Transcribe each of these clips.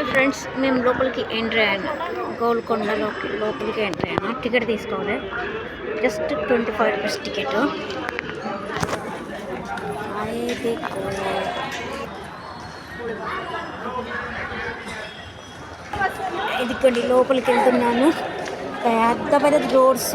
Hi friends మేము లోపలికి entry అయినా గోల్కొండలోకి లోపలికి ఎంట్రీ అయినా. టికెట్ తీసుకోవాలి. Just twenty five rupees ticket. ఇదిగోండి లోపలికి వెళ్తున్నాను. పెద్ద పెద్ద రోడ్స్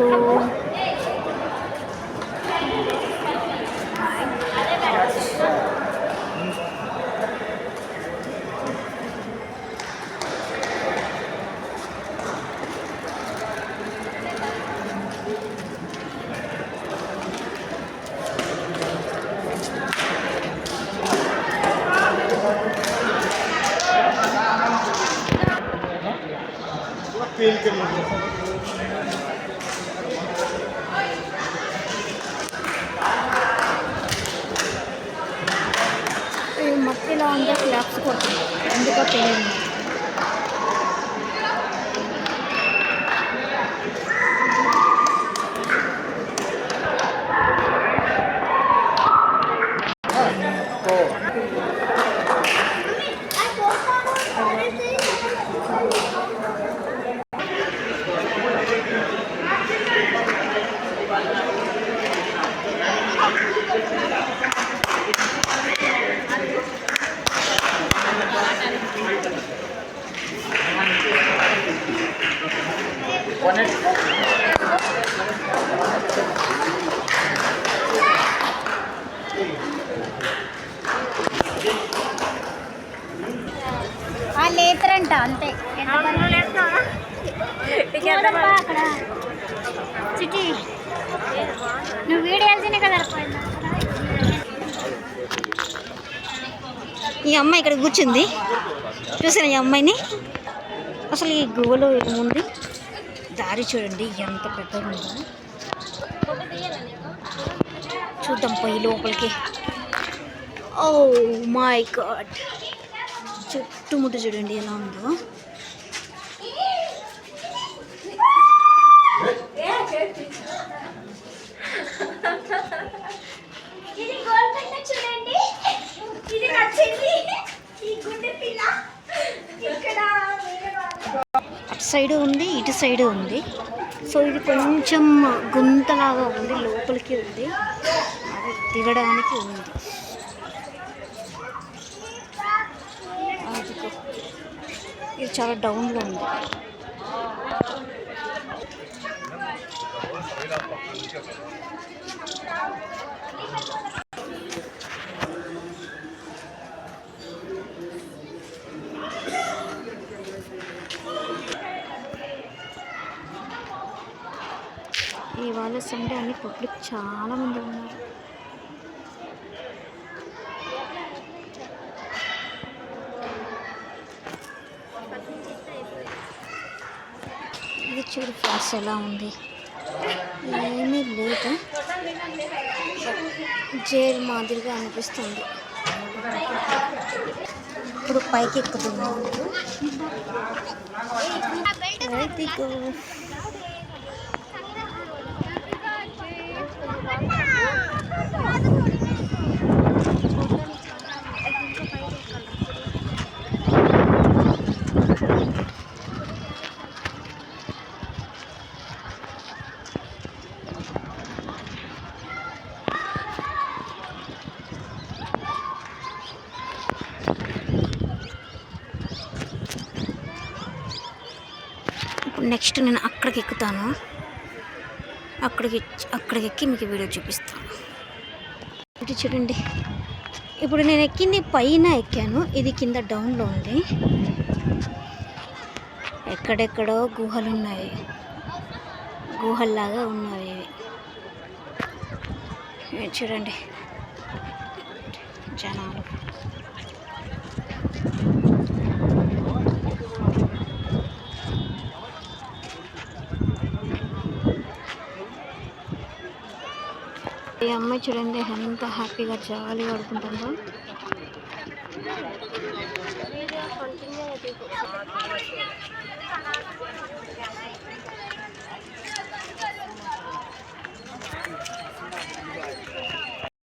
ఈ మట్టిలో ఉంటే క్లాప్స్ కొడుతుంది ఎందుకో తెలియదు లేతరంట అంతే. చూడమ్మా అక్కడ. చిటి. నువ్వు వీడియో వెళ్తేనే కదా ఈ అమ్మాయి ఇక్కడ కూర్చుంది. చూసాను ఈ అమ్మాయిని? అసలు ఈ గువ్వలో ఏముంది? దారి చూడండి ఎంత పెద్దగా ఉందో. చూద్దాం పోయి లోపలికి. Oh ఓ మై గాడ్ చుట్టుముట్టు చూడండి ఎలా ఉందో. చూడండి. ఇది నచ్చింది. ఈ గుండె పిల్ల. ఇక్కడ అటు సైడ్ ఉంది ఇటు సైడ్ ఉంది. సో ఇది కొంచెం గుంతలాగా ఉంది లోపలికి ఉంది. అది దిగడానికి ఉంది. ఇది చాలా డౌన్లో ఉంది. ఇవాళ సండే అన్ని పబ్లిక్ చాలా మంది ఉన్నారు. ఇది చూడు ఫ్రెండ్స్ ఎలా ఉంది. ఏమీ లేదు. జైలు మాదిరిగా అనిపిస్తుంది. ఇప్పుడు పైకి ఎక్కుతున్నాము నెక్స్ట్ నేను అక్కడికి ఎక్కుతాను అక్కడికి అక్కడికి ఎక్కి మీకు వీడియో చూపిస్తాను. ఇటు చూడండి. ఇప్పుడు నేను ఎక్కింది పైన ఎక్కాను. ఇది కింద డౌన్లో ఉంది. ఎక్కడెక్కడో గుహలు ఉన్నాయి గుహల్లాగా ఉన్నాయి ఇవి చూడండి. జనాలు. ఈ అమ్మాయి చూడండి ఎంత హ్యాపీగా జాలీగా ఆడుకుంటుందో